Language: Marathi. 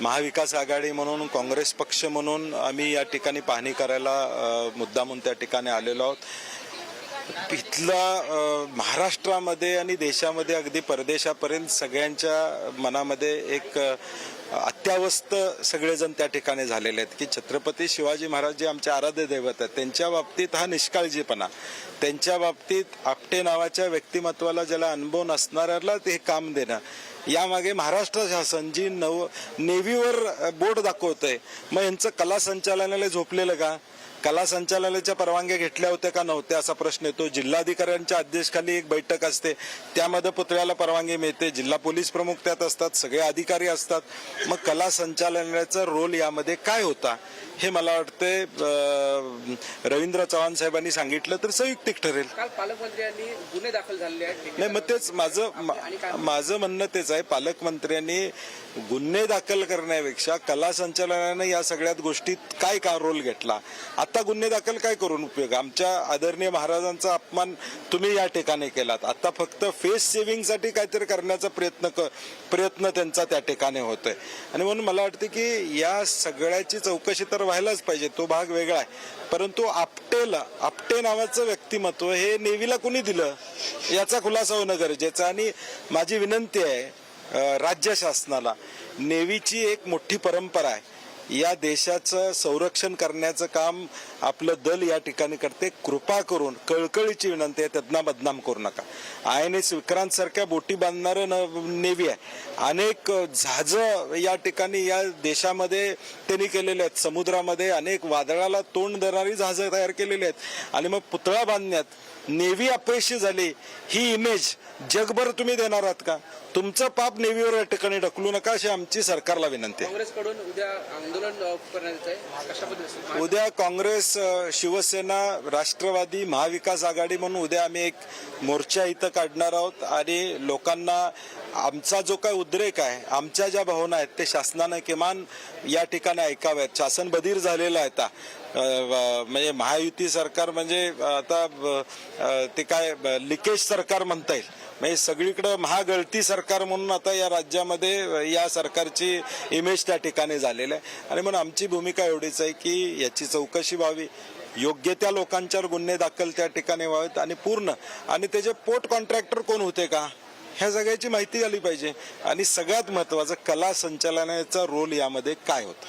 महाविकास आघाडी म्हणून काँग्रेस पक्ष म्हणून आम्ही या ठिकाणी पाहणी करायला अ, मुद्दामून त्या ठिकाणी आलेलो आहोत. इथला महाराष्ट्रामध्ये आणि देशामध्ये अगदी परदेशापर्यंत सगळ्यांच्या मनामध्ये एक अत्यावस्थ सगळेजण त्या ठिकाणी झालेले आहेत की छत्रपती शिवाजी महाराज जे आमचे आराध्य दैवत आहेत त्यांच्या बाबतीत हा निष्काळजीपणा त्यांच्या बाबतीत आपटे नावाच्या व्यक्तिमत्वाला ज्याला अनुभव नसणाऱ्याला ते हे काम देणं यामागे महाराष्ट्र शासन जी नव नेव्हीवर बोट दाखवतंय मग यांचं कला संचालनालय झोपलेलं का? कला संचालनालयाच्या परवानग्या घेतल्या होत्या का नव्हत्या असा प्रश्न येतो. जिल्हाधिकाऱ्यांच्या अध्यक्षखाली एक बैठक असते. त्यामध्ये पुतळ्याला परवानगी मिळते. जिल्हा पोलीस प्रमुख त्यात असतात. सगळे अधिकारी असतात. मग कला संचालनालयाचा रोल यामध्ये काय होता? हे मला वाटतंय रवींद्र चव्हाण साहेबांनी सांगितलं तर संयुक्तिक ठरेल. पालकमंत्र्यांनी गुन्हे दाखल झालेले आहेत नाही मग तेच माझं माझं म्हणणं तेच आहे पालकमंत्र्यांनी गुन्हे दाखल करण्यापेक्षा कला संचालनानं या सगळ्यात गोष्टीत काय का रोल घेतला? आता गुन्हे दाखल काय करून उपयोग? आमच्या आदरणीय महाराजांचा अपमान तुम्ही या ठिकाणी केलात. आता फक्त फेस सेव्हिंगसाठी काहीतरी करण्याचा प्रयत्न क प्रयत्न त्यांचा त्या ठिकाणी होतोय. आणि म्हणून मला वाटतं की या सगळ्याची चौकशी तर व्हायलाच पाहिजे तो भाग वेगळा आहे. परंतु आपटेला आपटे नावाचं व्यक्तिमत्व हे नेव्हीला कुणी दिलं? याचा खुलासा होणं गरजेचं आणि माझी विनंती आहे राज्य शासनाला नेव्हीची एक मोठी परंपरा आहे. या देशाचं संरक्षण करण्याचं काम आपलं दल या ठिकाणी करते. कृपा करून कळकळीची विनंती आहे त्यांना बदनाम करू नका. आय एन एस विक्रांत सारख्या बोटी बांधणारं न- नेव्ही आहे. अनेक जहाज या ठिकाणी या देशामध्ये त्यांनी केलेले आहेत. समुद्रामध्ये अनेक वादळाला तोंड देणारी जहाजं तयार केलेली आहेत. आणि मग पुतळा बांधण्यात नेव्ही अपयशी झाली. ही इमेज जगभर तुम्ही देणार आहात का? तुमचं पाप नेव्हीवर या ठिकाणी ढकलू नका अशी आमची सरकारला विनंती आहे. काँग्रेसकडून उद्या आंदोलन करण्यात आहे उद्या काँग्रेस शिवसेना राष्ट्रवादी महाविकास आघाडी म्हणून उद्या आम्ही एक मोर्चा इथं काढणार आहोत आणि लोकांना आमचा जो काय उद्रेक आहे आमच्या ज्या भावना आहेत ते शासनानं किमान या ठिकाणी ऐकाव्यात. शासन बधीर झालेलं आहे आता. म्हणजे महायुती सरकार म्हणजे आता ते काय लिकेज सरकार म्हणता येईल. म्हणजे सगळीकडं महागळती सरकार म्हणून आता या राज्यामध्ये या सरकारची इमेज त्या ठिकाणी झालेली आहे. आणि म्हणून आमची भूमिका एवढीच आहे की याची चौकशी व्हावी. योग्य त्या लोकांच्यावर गुन्हे दाखल त्या ठिकाणी व्हावेत आणि पूर्ण. आणि त्याचे पोट कॉन्ट्रॅक्टर कोण होते का? ह्या सगळ्याची माहिती आली पाहिजे. आणि सगळ्यात महत्वाचं कला संचालनाचा रोल यामध्ये काय होता?